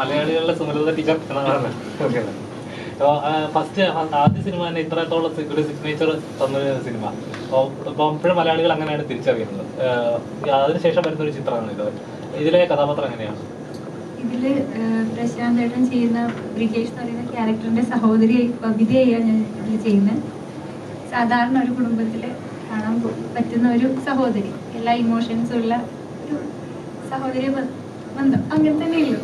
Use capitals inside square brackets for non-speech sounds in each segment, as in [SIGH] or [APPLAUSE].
മലയാളികളുടെ സുമലത ടീച്ചർ എന്നാണ് ഓക്കെ. അപ്പോൾ ഫസ്റ്റ് ആദ്യ സിനിമ തന്നെ ഇത്രത്തോളം ഒരു സിഗ്നേച്ചർ തന്ന സിനിമ അപ്പോൾ ഇപ്പോൾ ഇപ്പോഴും മലയാളികൾ അങ്ങനെയാണ് തിരിച്ചറിയുന്നത്. അതിനുശേഷം വരുന്ന ഒരു ചിത്രമാണ് ഇത്. ഇതിലെ കഥാപാത്രം എങ്ങനെയാണ്? ഇതിൽ പ്രശാന്ത് ഏട്ടൻ ചെയ്യുന്ന ബ്രിഗേഷ് എന്ന് പറയുന്ന ക്യാരക്ടറിന്റെ സഹോദരി ബബിതയാണ് ഞാൻ ഇതിൽ ചെയ്യുന്നത് സാധാരണ ഒരു കുടുംബത്തിൽ കാണാൻ പറ്റുന്ന ഒരു സഹോദരി. എല്ലാ ഇമോഷൻസും ഉള്ള ഒരു സഹോദരി ബന്ധം. അങ്ങനെ തന്നെയല്ലോ?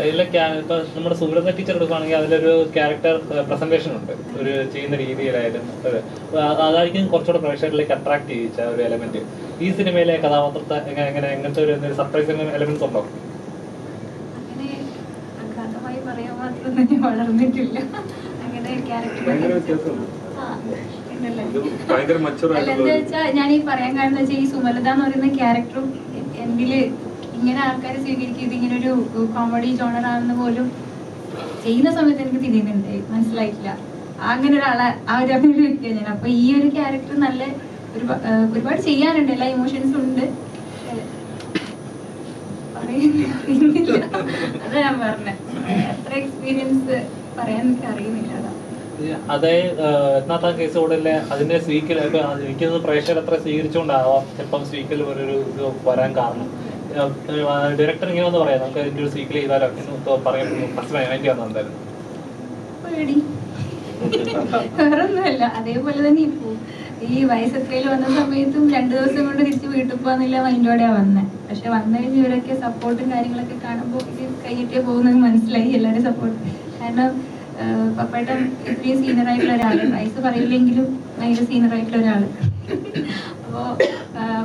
ഇതിലെ ക്യാ- ഇപ്പൊ നമ്മുടെ സുബ്രത ടീച്ചർ എടുക്കുകയാണെങ്കിൽ അതിലൊരു ക്യാരക്ടർ പ്രസന്റേഷൻ ഉണ്ട്. ഒരു ചെയ്യുന്ന രീതിയിലായാലും അതായിരിക്കും കുറച്ചുകൂടെ പ്രേക്ഷകരിലേക്ക് അട്രാക്ട് ചെയ്യിച്ച ഒരു എലമെന്റ് ഈ സിനിമയിലെ കഥാപാത്രത്തെ എങ്ങനെ എങ്ങനെ എങ്ങനത്തെ ഒരു സർപ്രൈസ് എലമെന്റ്സ് ഉണ്ടോ? വളർന്നിട്ടില്ല. അങ്ങനെ ക്യാരക്ടർ ഞാൻ ഈ പറയാൻ കാരണം വെച്ചാൽ ഈ സുമലത എന്ന് പറയുന്ന ക്യാരക്ടറും എന്നിൽ ഇങ്ങനെ ആൾക്കാർ സ്വീകരിക്കും. ഇതിങ്ങനെ ഒരു കോമഡി ജോണർ ആണെന്ന് പോലും ചെയ്യുന്ന സമയത്ത് എനിക്ക് തിരിയുന്നുണ്ട് മനസ്സിലായിട്ടില്ല. അങ്ങനെ ഒരാളെ ആ ഒരു അങ്ങനെ ഞാൻ. അപ്പൊ ഈ ഒരു ക്യാരക്ടർ നല്ല ഒരു ഒരുപാട് ചെയ്യാനുണ്ട്. എല്ലാ ഇമോഷൻസും ഉണ്ട്. അതാ ഞാൻ പറഞ്ഞത് അത്ര എക്സ്പീരിയൻസ് പറയാൻ എനിക്ക് അറിയുന്നില്ല. അതാ. അതേ എത്നാത്ത കേസ് അതിന്റെ എനിക്കൊന്ന് പ്രേക്ഷകർ അത്ര സ്വീകരിച്ചുകൊണ്ടാവാം ചിലപ്പം സ്വീക്കൽ ഒരു വരാൻ കാരണം. ഡയറക്ടർ ഇങ്ങനെ ഒന്ന് പറയാം. നമുക്ക് അതിന്റെ ഒരു സ്വീക്കൽ ചെയ്താലോ? എന്ന് പറയാൻ ഫസ്റ്റ് മൈൻഡ് ചെയ്യാൻ എന്തായിരുന്നു? വേറൊന്നുമല്ല. അതേപോലെ തന്നെ ഇപ്പോ ഈ വയസ്സത്രയിൽ വന്ന സമയത്തും രണ്ടു ദിവസം കൊണ്ട് തിരിച്ച് വീട്ടിൽ പോകാന്നില്ല മൈൻഡോടെയാ വന്നത് പക്ഷെ വന്നു കഴിഞ്ഞ് ഇവരൊക്കെ സപ്പോർട്ടും കാര്യങ്ങളൊക്കെ കാണുമ്പോൾ ഇത് കൈയിട്ടേ പോകുന്നത് മനസ്സിലായി എല്ലാവരും സപ്പോർട്ട് കാരണം പപ്പേട്ടൻ ഇത്രയും സീനിയർ ആയിട്ടുള്ള ഒരാൾ. വയസ്സ് പറയില്ലെങ്കിലും ഭയങ്കര സീനിയർ ആയിട്ടുള്ള ഒരാൾ. അപ്പോ ആഹ്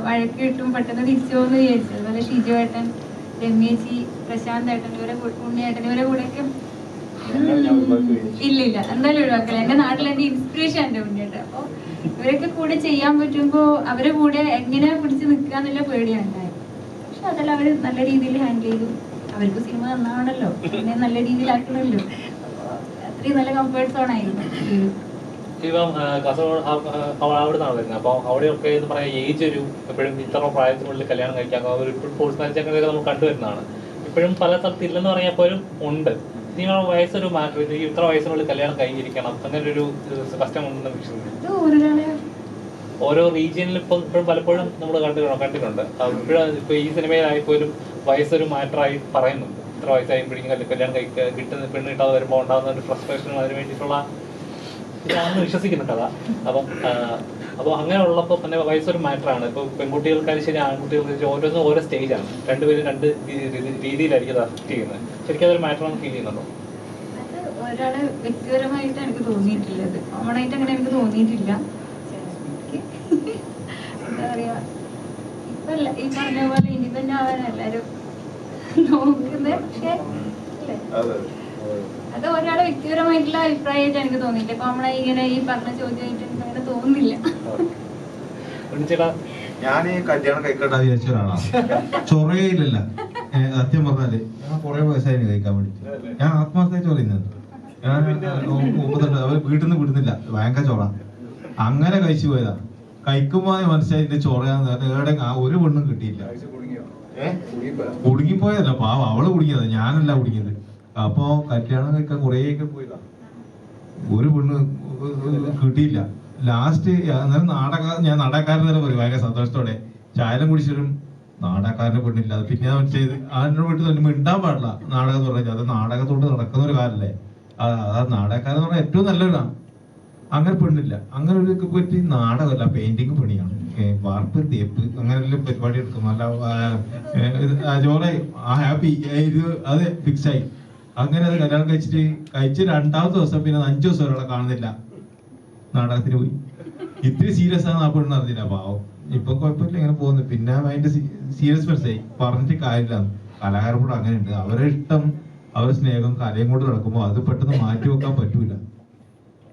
വഴക്ക് കിട്ടും പെട്ടെന്ന് തിരിച്ചു പോകുന്നു വിചാരിച്ചു. അതുപോലെ ഷിജു ഏട്ടൻ രമ്യേച്ചി പ്രശാന്ത് ഏട്ടൻ ഇവരെ ഉണ്ണി ഏട്ടൻ ഇവരെ കൂടെയൊക്കെ ഇല്ല ഇല്ല. എന്തായാലും ഒഴിവാക്കില്ല എന്റെ നാട്ടിൽ എന്റെ ഇൻസ്പിറേഷൻ എന്റെ ഏട്ടൻ. അപ്പൊ ഇവരൊക്കെ കൂടെ ചെയ്യാൻ പറ്റുമ്പോ അവരെ കൂടെ എങ്ങനെ പിടിച്ച് നിൽക്കുക എന്നുള്ള പേടിയാണ് ഉണ്ടായത് പക്ഷെ അതെല്ലാം അവർ നല്ല രീതിയിൽ ഹാൻഡിൽ ചെയ്തു. അവർക്ക് സിനിമ നന്നാണല്ലോ പിന്നെ നല്ല രീതിയിലാക്കണമല്ലോ അപ്പൊ അത്രയും നല്ല കംഫേർട്ട് സോൺ ആയിരുന്നു. ഇപ്പം കാസർഗോഡ് അവിടെ നിന്നാണ് വരുന്നത്. അപ്പോൾ അവിടെയൊക്കെ എന്ന് പറയാം ഏജ് ഒരു എപ്പോഴും ഇത്ര പ്രായത്തിനുള്ളിൽ കല്യാണം കഴിക്കാൻ ഒരു ഫോഴ്സ് അങ്ങനെയൊക്കെ നമ്മൾ കണ്ടുവരുന്നതാണ് ഇപ്പോഴും പല സ്ഥലത്ത് ഇല്ലെന്ന് പറഞ്ഞാൽ പോലും ഉണ്ട്. നിങ്ങളുടെ വയസ്സൊരു മാറ്റർ ഇത് ഇത്ര വയസ്സിനുള്ളിൽ കല്യാണം കഴിഞ്ഞിരിക്കണം. അങ്ങനെ ഒരു കസ്റ്റം ഉണ്ടെന്ന് വിശ്വസിക്കുന്നു. ഓരോ റീജിയനിൽ ഇപ്പം ഇപ്പോഴും പലപ്പോഴും നമ്മൾ കണ്ടു കണ്ടിട്ടുണ്ട്. ഇപ്പോഴും ഇപ്പൊ ഈ സിനിമയിലായി പോലും വയസ്സൊരു മാറ്ററായി പറയുന്നുണ്ട്. ഇത്ര കല്യ- കല്യാണം കഴിക്കുക കിട്ടുന്ന പെണ്ണ് കിട്ടാതെ വരുമ്പോൾ ഉണ്ടാകുന്ന ഒരു ഫ്രസ്ട്രേഷനും അതിന് വേണ്ടിയിട്ടുള്ള ഇതാണെന്ന് വിശ്വസിക്കുന്ന കഥ. അപ്പം അപ്പോൾ അങ്ങനെ ഉള്ളപ്പോൾ തന്നെ ഒരു മാറ്ററാണ്. ഇപ്പോൾ പെൺകുട്ടികൾക്കായാലും ശരി ആൺകുട്ടികൾക്ക് ശരി ഓരോന്നും ഓരോ സ്റ്റേജാണ്. രണ്ടുപേരും രണ്ട് രീതി- രീതി- രീതിയിലായിരിക്കും അത് അഫക്ട് ചെയ്യുന്നത്. ശരിക്കും അതൊരു മാറ്ററാണ് ഫീൽ ചെയ്യുന്നുണ്ടോ? ഒരാൾ ഒരാളെ വ്യക്തിപരമായിട്ട് എനിക്ക് തോന്നിയിട്ടില്ല കോമൺ അങ്ങനെ എനിക്ക് തോന്നിയിട്ടില്ല. എന്താ പറയാ ഇപ്പൊ അല്ല- ഈ പറഞ്ഞ പോലെ ഇൻഡിപെൻഡന്റ് ആവാൻ എല്ലാരും നോക്കുന്നത് പക്ഷേ അല്ലേ അതെ ഒരാളെ വ്യക്തിപരമായിട്ടുള്ള അഭിപ്രായമായിട്ട് എനിക്ക് തോന്നിയില്ല. ഇപ്പൊ നമ്മളെ ഇങ്ങനെ ഈ പറഞ്ഞ ചോദ്യമായിട്ട് എനിക്ക് അങ്ങനെ തോന്നുന്നില്ല. ഞാൻ ഈ കല്യാണം കഴിക്കണ്ട വിചാരിച്ച ഒരാളാണ്. ചൊറയില്ല സത്യം പറഞ്ഞാൽ ഞാൻ കുറെ വയസ്സായി കഴിക്കാൻ വേണ്ടി. ഞാൻ ആത്മാർത്ഥമായിട്ട് ഞാൻ അവർ വീട്ടിൽ നിന്ന് വിടുന്നില്ല. ഭയങ്കര ചൊറ. അങ്ങനെ കഴിച്ചു പോയതാ. കഴിക്കുമ്പോ മനസ്സിലായി ഇതിന്റെ ചൊറയാന്ന് ഏടെ ആ ഒരു പെണ്ണും കിട്ടിയില്ല? കുടുങ്ങിപ്പോയതല്ല പാവ. അവൾ കുടുങ്ങിയതാ. ഞാനല്ല കുടുങ്ങിയത്. അപ്പൊ കല്യാണം കഴിക്കാൻ കുറേയൊക്കെ പോയതാ. ഒരു പെണ്ണ് കിട്ടിയില്ല. ലാസ്റ്റ് അന്നേരം നാടക ഞാൻ നാടകക്കാരൻ തന്നെ പറയും ഭയങ്കര സന്തോഷത്തോടെ. ചായം കുടിച്ചിട്ടും നാടകക്കാരനെ പെണ്ണില്ല. പിന്നെ ചെയ്ത് ആരുടെ വീട്ടിൽ തന്നെ മിണ്ടാൻ പാടില്ല നാടകം എന്ന് പറഞ്ഞാൽ. അത് നാടകത്തോട് നടക്കുന്ന ഒരു കാലല്ലേ ആ നാടകക്കാരൻ എന്ന് പറഞ്ഞാൽ ഏറ്റവും നല്ലൊരാണ് അങ്ങനെ പെണ്ണില്ല. അങ്ങനെ ഒരു പറ്റി നാടകമല്ല പെയിന്റിങ് പണിയാണ്. വാർപ്പ് തേപ്പ് അങ്ങനെല്ലാം പരിപാടി എടുക്കും. അല്ല ജോറായി ആ ഹാപ്പി ഇത് അത് ഫിക്സ് ആയി. അങ്ങനെ അത് കല്യാണം കഴിച്ചിട്ട് കഴിച്ച് രണ്ടാമത്തെ ദിവസം പിന്നെ അഞ്ചു ദിവസം ഒരാളെ കാണുന്നില്ല. നാടകത്തിന് പോയി. ഇത്തിരി സീരിയസ് ആണ് ആ അറിഞ്ഞില്ല. പാവം. ഇപ്പൊ കുഴപ്പമില്ല ഇങ്ങനെ പോകുന്നു. പിന്നെ അതിന്റെ സീരിയസ് മനസ്സായി പറഞ്ഞിട്ട് കാര്യമില്ല. കലാകാരോട് അങ്ങനെ ഉണ്ട് അവരെ ഇഷ്ടം അവരുടെ സ്നേഹം കലയും കൊണ്ട് നടക്കുമ്പോൾ അത് പെട്ടെന്ന് മാറ്റി വെക്കാൻ പറ്റൂല.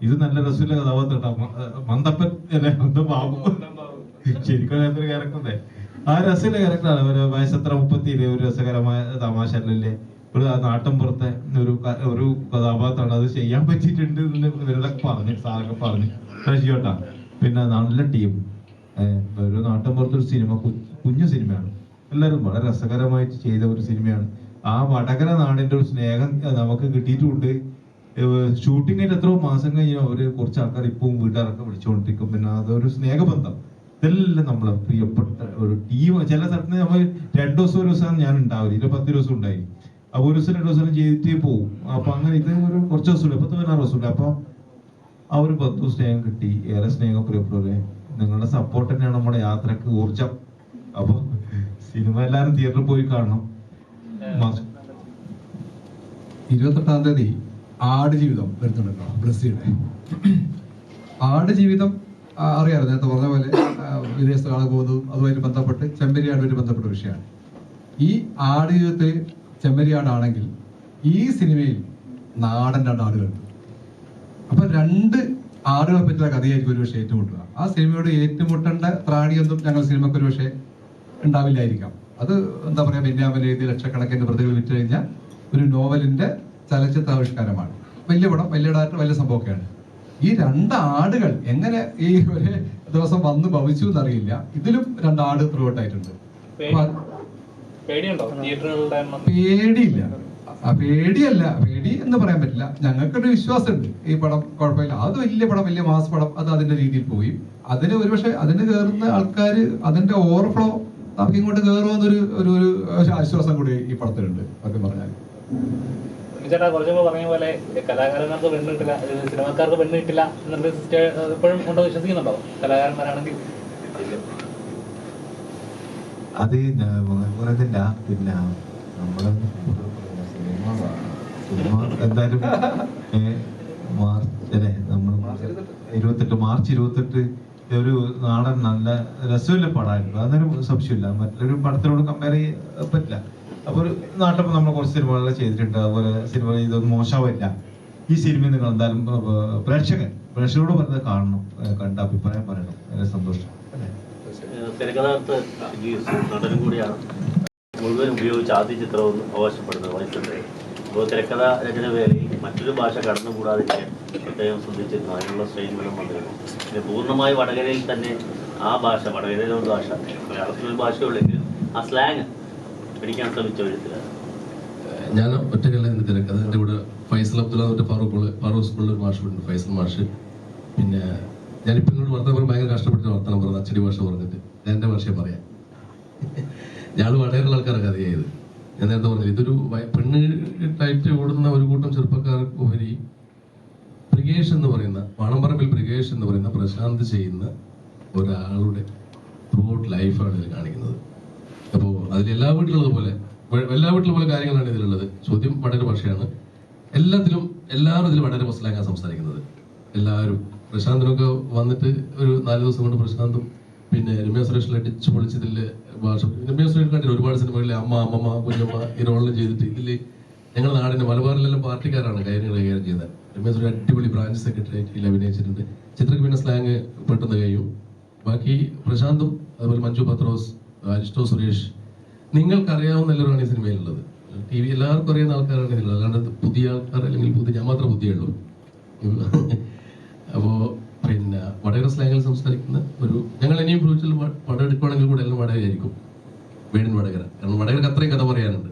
ഇത് നല്ല രസമില്ല കഥാപാത്രം. മന്ദപ്പൻ അല്ലെ? മന്ദ ബാബു. ശരിക്കും ക്യാരക്ടറേ ആ രസമില്ല ക്യാരക്ടറാണ് വയസ്സത്ര? മുപ്പത്തി ഒരു രസകരമായ തമാശ അല്ലല്ലേ? ഒരു നാട്ടിൻപുറത്തെ ഒരു ഒരു കഥാപാത്രമാണ്. അത് ചെയ്യാൻ പറ്റിയിട്ടുണ്ട് എന്ന് ഇവരൊക്കെ പറഞ്ഞു സാറൊക്കെ പറഞ്ഞു. ശശിയോട്ടാ പിന്നെ നല്ല ടീം ഒരു നാട്ടം പുറത്തെ ഒരു സിനിമ കുഞ്ഞു സിനിമയാണ്. എല്ലാവരും വളരെ രസകരമായിട്ട് ചെയ്ത ഒരു സിനിമയാണ്. ആ വടകര നാടിന്റെ ഒരു സ്നേഹം നമുക്ക് കിട്ടിയിട്ടുണ്ട്. കഴിഞ്ഞ് എത്രയോ മാസം കഴിഞ്ഞാൽ അവർ കുറച്ച് ആൾക്കാർ ഇപ്പവും വീട്ടുകാരൊക്കെ വിളിച്ചുകൊണ്ടിരിക്കും. പിന്നെ അതൊരു സ്നേഹബന്ധം. ഇതെല്ലാം നമ്മളെ പ്രിയപ്പെട്ട ഒരു ടീം ചില സ്ഥലത്ത് നമ്മൾ രണ്ടു ദിവസം ഒരു ദിവസം ഞാൻ ഉണ്ടാവില്ല. പത്ത് ദിവസം ഉണ്ടായി അപ്പൊ ഒരു ദിവസം രണ്ടു ദിവസം ചെയ്തിട്ട് പോകും അപ്പൊ അങ്ങനെ ഇത് ഒരു കുറച്ച് ദിവസം പത്ത് പതിനാറ് ദിവസം ഉണ്ട് അപ്പൊ ആ ഒരു ബന്ധു സ്നേഹം കിട്ടി. ഏറെ സ്നേഹം പ്രിയപ്പെട്ടവരെ നിങ്ങളുടെ സപ്പോർട്ട് തന്നെയാണ് നമ്മുടെ യാത്രയ്ക്ക് ഊർജം അപ്പൊ സിനിമ എല്ലാരും തിയേറ്ററിൽ പോയി കാണണം. ഇരുപത്തെട്ടാം തീയതി ആട് ജീവിതം വരുന്നുണ്ടല്ലോ ബ്ലസ്സിയുടെ ആട് ജീവിതം അറിയാലോ നേരത്തെ പറഞ്ഞ പോലെ വിദേശത്ത് കാണാൻ പോകുന്നതും അതുമായിട്ട് ബന്ധപ്പെട്ട് ചെമ്പരിയാടുമായിട്ട് ബന്ധപ്പെട്ട വിഷയമാണ്. ഈ ആട് ജീവിതത്തിൽ ചെമ്മരിയാടാണെങ്കിൽ ഈ സിനിമയിൽ നാടൻ രണ്ട് ആടുകളുണ്ട് അപ്പൊ രണ്ട് ആടുകളെ പറ്റിയുള്ള കഥയായിരിക്കും ഒരു പക്ഷേ ഏറ്റുമുട്ടുക. ആ സിനിമയോട് ഏറ്റുമുട്ടേണ്ട ത്രാണിയൊന്നും ഞങ്ങൾ സിനിമക്ക് ഒരു പക്ഷേ ഉണ്ടാവില്ലായിരിക്കാം. അത് എന്താ പറയാ ബെന്യാമൻ എഴുതി ലക്ഷക്കണക്കിന് പ്രതികൾ വിറ്റ് കഴിഞ്ഞ ഒരു നോവലിന്റെ ചലച്ചിത്ര ആവിഷ്കാരമാണ് വലിയ പടം വലിയ ഡാറ്റ വലിയ സംഭവമൊക്കെയാണ്. ഈ രണ്ട് ആടുകൾ എങ്ങനെ ഈ ഒരു ദിവസം വന്ന് ഭവിച്ചു എന്നറിയില്ല. ഇതിലും രണ്ട് ആട് ത്രൂ ഔട്ടായിട്ടുണ്ട് പേടിയില്ല. ആ പേടിയല്ല. പേടി എന്ന് പറയാൻ പറ്റില്ല. ഞങ്ങൾക്കൊരു വിശ്വാസമുണ്ട്. ഈ പടം കുഴപ്പമില്ല. അത് വലിയ പടം വലിയ മാസ് പടം അത് അതിന്റെ രീതിയിൽ പോയി. അതിന് ഒരുപക്ഷെ അതിന് കയറുന്ന ആൾക്കാർ അതിന്റെ ഓവർഫ്ലോ നമുക്ക് ഇങ്ങോട്ട് കയറുമെന്നൊരു ഒരു ഒരു ആശ്വാസം കൂടി ഈ പടത്തിലുണ്ട്. സത്യം പറഞ്ഞാൽ ചേട്ടാ കുറച്ചുമ്പോ പറഞ്ഞ പോലെ കലാകാരന്മാർക്ക് പെണ്ണ് കിട്ടില്ല സിനിമാക്കാർക്ക് പെണ്ണ് ഇപ്പോഴും വിശ്വസിക്കുന്നുണ്ടോ? കലാകാരന്മാരാണെങ്കിൽ. അത് പറയുന്നില്ല പിന്നെ നമ്മൾ സിനിമ എന്തായാലും മാർച്ച് നമ്മൾ ഇരുപത്തെട്ട് മാർച്ച് ഇരുപത്തെട്ട് ഒരു നാടൻ നല്ല രസമില്ല പടമായിരുന്നു അതൊരു സംശയമില്ല. മറ്റൊരു പടത്തിനോട് കമ്പയർ ചെയ്യാൻ പറ്റില്ല. അപ്പൊ ഒരു നാട്ടിൽ നമ്മൾ കുറച്ച് സിനിമകളെ ചെയ്തിട്ടുണ്ട്. അതുപോലെ സിനിമ ഇതൊന്നും മോശമല്ല ഈ സിനിമ നിങ്ങൾ എന്തായാലും പ്രേക്ഷകൻ പ്രേക്ഷകരോട് പറഞ്ഞത് കാണണം കണ്ട അഭിപ്രായം പറയണം. വളരെ സന്തോഷം. തിരക്കഥാകൃത്ത് നടനും കൂടിയാണ്. മുഴുവൻ ഉപയോഗിച്ച് ആദ്യ ചിത്രമെന്ന് അവകാശപ്പെടുന്നത് വൈദ്യുതി അപ്പോൾ തിരക്കഥ രചന വേളയിൽ മറ്റൊരു ഭാഷ കടന്നുകൂടാതിരിക്കാൻ പ്രത്യേകം ശ്രദ്ധിച്ചിരുന്നു. അതിനുള്ള ശ്രേണികളും വന്നിരുന്നു. പിന്നെ പൂർണമായി വടകരയിൽ തന്നെ ആ ഭാഷ വടകരയിലെ ഒരു ഭാഷ മലയാളത്തിലൊരു ഭാഷയുള്ളെങ്കിലും ആ സ്ലാങ് പിടിക്കാൻ ശ്രമിച്ച എഴുത്തിലാണ് ഞാൻ ഒറ്റക്കല്ല ഇതിന്റെ തിരക്കഥ. എന്റെ കൂടെ ഫൈസൽ അബ്ദുള്ള ഫാറൂഖ് ഫാറൂഖ് സ്കൂളിൽ ഒരു മാഷുണ്ട് ഫൈസൽ മാഷ്. പിന്നെ ഞാനിപ്പോൾ ഇങ്ങോട്ട് വർത്തമാനം ഭയങ്കര കഷ്ടപ്പെട്ട് വർത്തമാനം പറഞ്ഞത്. അച്ചടി ഭാഷ പറഞ്ഞിട്ട്. എന്റെ ഭാഷയെ പറയാം. ഞാൻ വടകരയുള്ള ആൾക്കാരെ കഥയായത് ഞാൻ നേരത്തെ പറഞ്ഞില്ല ഇതൊരു വയ- പെണ്ണ് ടൈറ്റ് ഓടുന്ന ഒരു കൂട്ടം ചെറുപ്പക്കാർക്ക് ഉപരി ബ്രിഗേഷ് എന്ന് പറയുന്ന വാണമ്പറമ്പിൽ ബ്രിഗേഷ് എന്ന് പറയുന്ന പ്രശാന്ത് ചെയ്യുന്ന ഒരാളുടെ ത്രൂഔട്ട് ലൈഫാണ് ഇതിൽ കാണിക്കുന്നത്. അപ്പോൾ അതിൽ എല്ലാ വീട്ടിലുള്ളത് പോലെ എല്ലാ വീട്ടിലും പോലെ കാര്യങ്ങളാണ് ഇതിലുള്ളത്. ചോദ്യം വളരെ ഭാഷയാണ്. എല്ലാത്തിലും എല്ലാവരും ഇതിൽ വളരെ മസ്ലാങ്ങാ സംസാരിക്കുന്നത്. എല്ലാവരും. പ്രശാന്തിനൊക്കെ വന്നിട്ട് ഒരു നാല് ദിവസം കൊണ്ട് പ്രശാന്തും പിന്നെ രമ്യ സുരേഷിൽ അടിച്ചു പൊളിച്ചതിൽ ഭാഷ. രമ്യ സുരേഷ് കണ്ടില്ല ഒരുപാട് സിനിമകളിൽ അമ്മ അമ്മമ്മ കുഞ്ഞമ്മ ഈ റോളിൽ ചെയ്തിട്ട് ഇതിൽ ഞങ്ങളുടെ നാടിന്റെ മലബാറിലെല്ലാം പാർട്ടിക്കാരാണ് കാര്യങ്ങൾ കൈകാര്യം ചെയ്തത് രമ്യ സുരേഷ് അടിപൊളി ബ്രാഞ്ച് സെക്രട്ടറിയേറ്റിൽ അഭിനയിച്ചിട്ടുണ്ട്. ചിത്രക്ക് പിന്നെ സ്ലാങ് പെട്ടെന്ന് കഴിയും. ബാക്കി പ്രശാന്തും അതുപോലെ മഞ്ജു പത്രോസ് അരിഷ്ടോ സുരേഷ്. നിങ്ങൾക്കറിയാവുന്ന എല്ലാവരാണ് ഈ സിനിമയിലുള്ളത്. ടി വി എല്ലാവർക്കും അറിയുന്ന ആൾക്കാരാണ് ഇതിലുള്ളത്. അല്ലാണ്ട് പുതിയ ആൾക്കാർ അല്ലെങ്കിൽ പുതിയ ഞാൻ മാത്രം പുതിയുള്ളൂ. അപ്പോൾ പിന്നെ വടകര സ്ലാങ്ങിൽ സംസാരിക്കുന്ന ഒരു ഞങ്ങൾ ഇനിയും ഫ്യൂച്ചറിൽ പടം എടുക്കുകയാണെങ്കിൽ കൂടെ എല്ലാം വടകരയായിരിക്കും. വീടിന് വടകര. കാരണം വടകരക്ക് അത്രയും കഥ പറയാനുണ്ട്.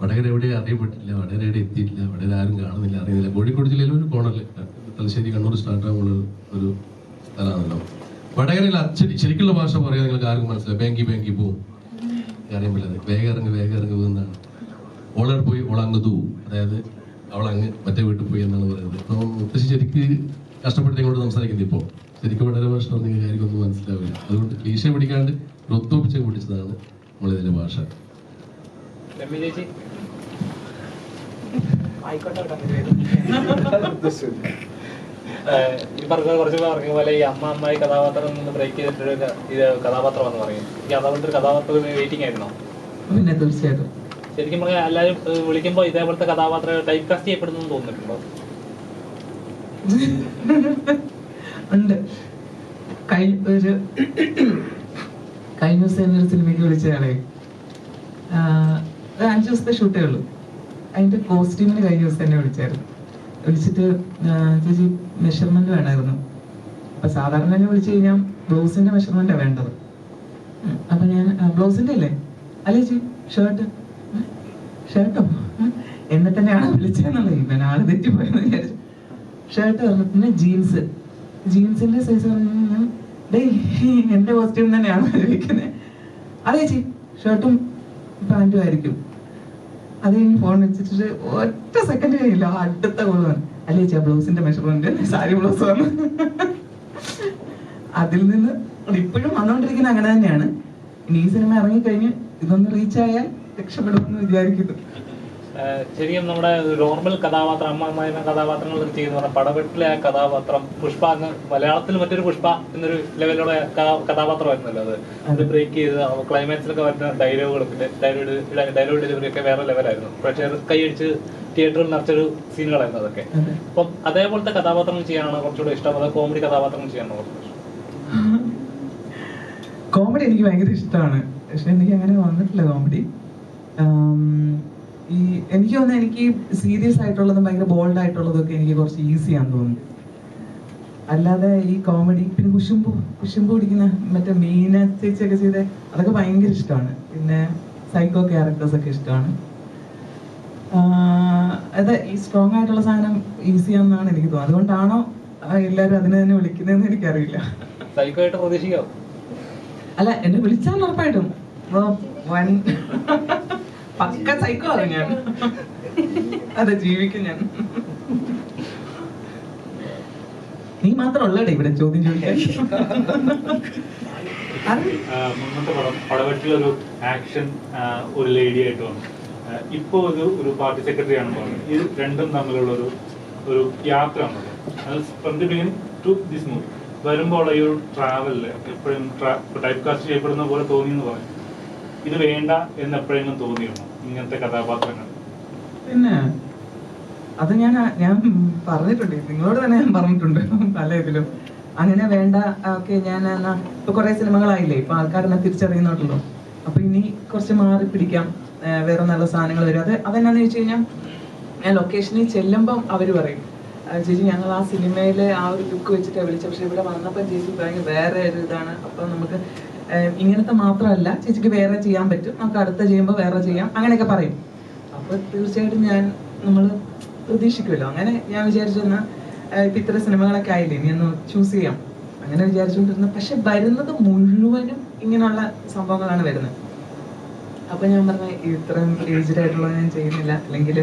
വടകര എവിടെ അറിയപ്പെട്ടില്ല വടകര എവിടെ എത്തിയിട്ടില്ല വടകര ആരും കാണുന്നില്ല അറിയുന്നില്ല. കോഴിക്കോട് ജില്ലയിൽ ഒരു കോണല്ല തലശ്ശേരി കണ്ണൂർ സ്റ്റാർട്ട് ആകുമ്പോൾ ഒരു സ്ഥലമാണല്ലോ. വടകരയിൽ അച്ചടി ശരിക്കുള്ള ഭാഷ പറയാൻ നിങ്ങൾക്ക് ആർക്കും മനസ്സിലായി ബാങ്കി ബാങ്കി പോവും അറിയാൻ പറ്റില്ല വേഗം ഇറങ്ങി വേഗം ഇറങ്ങി പോകുന്നതാണ് ഓളോട് പോയി ഓളങ്ങ് തൂ അതായത് അവളങ്ങ് മറ്റേ വീട്ടിൽ പോയി എന്നാണ് പറയുന്നത്. അപ്പോൾ മുത്തശ്ശി ശരിക്ക് കഷ്ടപ്പെട്ട് നിങ്ങളോട് സംസാരിക്കുന്നത് ഇപ്പോൾ. ശരിക്കും വളരെ ഭാഷ നിങ്ങൾ കാര്യമൊന്നും മനസ്സിലാവില്ല. അതുകൊണ്ട് ക്ലീശ പിടിക്കാണ്ട് ഒരു ഒത്തുപിടിച്ച് പിടിച്ചതാണ് നമ്മളിതിന്റെ ഭാഷ. ഈ പറഞ്ഞ കുറച്ച് പറഞ്ഞ പോലെ ഈ അമ്മ അമ്മായി കഥാപാത്രം നിന്ന് ബ്രേക്ക് ചെയ്തിട്ടൊരു ഇത് കഥാപാത്രമാണെന്ന് പറയും. ഈ ഒരു കഥാപാത്രത്തിന് വെയിറ്റിംഗ് ആയിരുന്നോ? പിന്നെ തീർച്ചയായിട്ടും. ശരിക്കും പറഞ്ഞാൽ എല്ലാവരും വിളിക്കുമ്പോൾ ഇതേപോലത്തെ കഥാപാത്രം ടൈപ്പ് കാസ്റ്റ് ചെയ്യപ്പെടുന്നു തോന്നിയിട്ടുണ്ടോ ഉണ്ട്. കഴിഞ്ഞ ഒരു കഴിഞ്ഞ ദിവസം എന്നൊരു സിനിമയ്ക്ക് വിളിച്ചയാളെ. അഞ്ച് ദിവസത്തെ ഷൂട്ടേ ഉള്ളൂ. അതിന്റെ കോസ്റ്റ്യൂമിന് കഴിഞ്ഞ ദിവസം തന്നെ വിളിച്ചായിരുന്നു. വിളിച്ചിട്ട് ചേച്ചി മെഷർമെന്റ് വേണമായിരുന്നു. അപ്പൊ സാധാരണ തന്നെ വിളിച്ചു കഴിഞ്ഞാൽ ബ്ലൗസിന്റെ മെഷർമെന്റാണ് വേണ്ടത്. അപ്പൊ ഞാൻ ബ്ലൗസിന്റെ അല്ലേ? അല്ലേ ചേച്ചി? ഷർട്ട് ഷർട്ടോ. എന്നെ തന്നെയാണ് വിളിച്ചതെന്നുള്ളത്. ഇവൻ ആൾ തെറ്റിപ്പോയെന്ന് വിചാരിച്ചു. ഷർട്ട് പറഞ്ഞിട്ട് ജീൻസ് ജീൻസിന്റെ സൈസ് ഡേ എന്റെ കോസ്റ്റ്യൂം തന്നെയാണ് ചോദിക്കുന്നത് അതെ ചേച്ചി ഷർട്ടും പാന്റും ആയിരിക്കും. അത് കഴിഞ്ഞ് ഫോൺ വെച്ചിട്ട് ഒറ്റ സെക്കൻഡ് കഴിയില്ല അടുത്ത വന്നു. അല്ലേ ചേച്ചി ആ ബ്ലൗസിന്റെ മെഷർമെന്റ് സാരി ബ്ലൗസ് വന്നു. അതിൽ നിന്ന് ഇപ്പോഴും വന്നുകൊണ്ടിരിക്കുന്ന അങ്ങനെ തന്നെയാണ്. ഇനി ഈ സിനിമ ഇറങ്ങിക്കഴിഞ്ഞ് ഇതൊന്ന് റീച്ച് ആയാൽ രക്ഷപ്പെടുമെന്ന് വിചാരിക്കുന്നു. ശരിക്കും നമ്മുടെ നോർമൽ കഥാപാത്രം അമ്മമായിരുന്ന കഥാപാത്രങ്ങൾ ചെയ്യുന്ന പടവെട്ടിലെ ആ കഥാപാത്രം പുഷ്പ എന്ന് മലയാളത്തിൽ മറ്റൊരു പുഷ്പ എന്നൊരു ലെവലിലുള്ള കഥാപാത്രമായിരുന്നല്ലോ അത്. അത് ബ്രേക്ക് ചെയ്ത് ക്ലൈമാക്സിലൊക്കെ വരുന്ന ഡയലോഗുകളും പിന്നെ ഡയലോഗ് ഡയലോഗ് ഡെലിവറി ഒക്കെ വേറെ ലെവലായിരുന്നു പക്ഷേ കൈയടിച്ച് തിയേറ്ററിൽ നിറച്ചൊരു സീനുകളായിരുന്നു അതൊക്കെ. അതെ. അപ്പം അതേപോലത്തെ കഥാപാത്രങ്ങൾ ചെയ്യാനാണ് കുറച്ചുകൂടെ ഇഷ്ടം. അതോ കോമഡി കഥാപാത്രങ്ങൾ ചെയ്യാനാണ് കോമഡി എനിക്ക് ഭയങ്കര ഇഷ്ടമാണ്. പക്ഷെ എനിക്ക് അങ്ങനെ വന്നിട്ടില്ല കോമഡി ഈ എനിക്ക് തോന്നുന്നു എനിക്ക് സീരിയസ് ആയിട്ടുള്ളതും ഭയങ്കര ബോൾഡ് ആയിട്ടുള്ളതൊക്കെ എനിക്ക് കുറച്ച് ഈസിയാന്ന് തോന്നുന്നു. അല്ലാതെ ഈ കോമഡി പിന്നെ കുശുമ്പു കുശുമ്പു പിടിക്കുന്ന മറ്റേ മീന ചേച്ചിയൊക്കെ ചെയ്ത അതൊക്കെ ഭയങ്കര ഇഷ്ടമാണ്. പിന്നെ സൈക്കോ ക്യാരക്ടേഴ്സ് ഒക്കെ ഇഷ്ടമാണ്. അതെ ഈ സ്ട്രോങ് ആയിട്ടുള്ള സാധനം ഈസിയാണെന്നാണ് എനിക്ക് തോന്നുന്നത്. അതുകൊണ്ടാണോ എല്ലാവരും അതിനെ തന്നെ വിളിക്കുന്നതെന്ന് എനിക്കറിയില്ല. സൈക്കോ ആയിട്ട് അല്ല എന്നെ വിളിച്ചാൽ ഉറപ്പായിട്ടും. വൻ പക്ക സൈക്കോ ആണ് ഞാൻ. അതെ ജീവിക്കും ഞാൻ. നീ മാത്രം ഉള്ളടേ ഇവിടെ ചോദ്യം ചോദിക്കാൻ. അത് മുന്നത്തെ പടം ഒരു ആക്ഷൻ ഒരു ലേഡി ആയിട്ട് വന്നു. ആഹ് ഇപ്പോ ഒരു ഒരു പാർട്ടി സെക്രട്ടറി ആണ് പറഞ്ഞത് ഇത് രണ്ടും തമ്മിലുള്ള ഒരു ഒരു യാത്ര ആണ് അത്. ടു ദിസ് മൂവി വരുമ്പോൾ ഈ ഒരു ട്രാവലിൽ എപ്പോഴും ടൈപ്പ് കാസ്റ്റ് ചെയ്യപ്പെടുന്ന പോലെ തോന്നി എന്ന് പറഞ്ഞു ഇത് വേണ്ട എന്ന് എപ്പോഴെങ്കിലും തോന്നിയുണ്ടോ ഇങ്ങനത്തെ കഥാപാത്രങ്ങൾ? പിന്നെ അത് ഞാൻ ഞാൻ പറഞ്ഞിട്ടുണ്ട്. നിങ്ങളോട് തന്നെ ഞാൻ പറഞ്ഞിട്ടുണ്ട് പല ഇതിലും. അങ്ങനെ വേണ്ട ഓക്കെ ഞാൻ എന്നാ ഇപ്പൊ കുറെ സിനിമകളായില്ലേ? ഇപ്പൊ ആൾക്കാരെന്നെ തിരിച്ചറിയുന്നുണ്ടല്ലോ. അപ്പൊ ഇനി കുറച്ച് മാറി പിടിക്കാം. വേറെ നല്ല സാധനങ്ങൾ വരും. അത് അതെന്നാന്ന് ചോദിച്ചു കഴിഞ്ഞാൽ ഞാൻ ലൊക്കേഷനിൽ ചെല്ലുമ്പോൾ അവർ പറയും. "ആ, ചേച്ചി ഞങ്ങൾ ആ സിനിമയിലെ ആ ഒരു ലുക്ക് വെച്ചിട്ടാണ് വിളിച്ചത് പക്ഷെ ഇവിടെ വന്നപ്പോൾ ചേച്ചി ഭയങ്കര വേറെ ഒരു ഇതാണ്. അപ്പൊ നമുക്ക് ഇങ്ങനത്തെ മാത്രമല്ല ചേച്ചിക്ക് വേറെ ചെയ്യാൻ പറ്റും. നമുക്ക് അടുത്ത ചെയ്യുമ്പോൾ വേറെ ചെയ്യാം. അങ്ങനെയൊക്കെ പറയും. അപ്പൊ തീർച്ചയായിട്ടും ഞാൻ നമ്മൾ പ്രതീക്ഷിക്കുമല്ലോ. അങ്ങനെ ഞാൻ വിചാരിച്ചു എന്നാ ആ, ഇപ്പൊ ഇത്ര സിനിമകളൊക്കെ ആയില്ലേ? ഇനി ഒന്ന് ചൂസ് ചെയ്യാം. അങ്ങനെ വിചാരിച്ചുകൊണ്ടിരുന്നു പക്ഷെ വരുന്നത് മുഴുവനും ഇങ്ങനെയുള്ള സംഭവങ്ങളാണ് വരുന്നത്. അപ്പൊ ഞാൻ പറഞ്ഞ ഇത്രയും ഏജ്ഡ് ആയിട്ടുള്ള ഞാൻ ചെയ്യുന്നില്ല. അല്ലെങ്കിൽ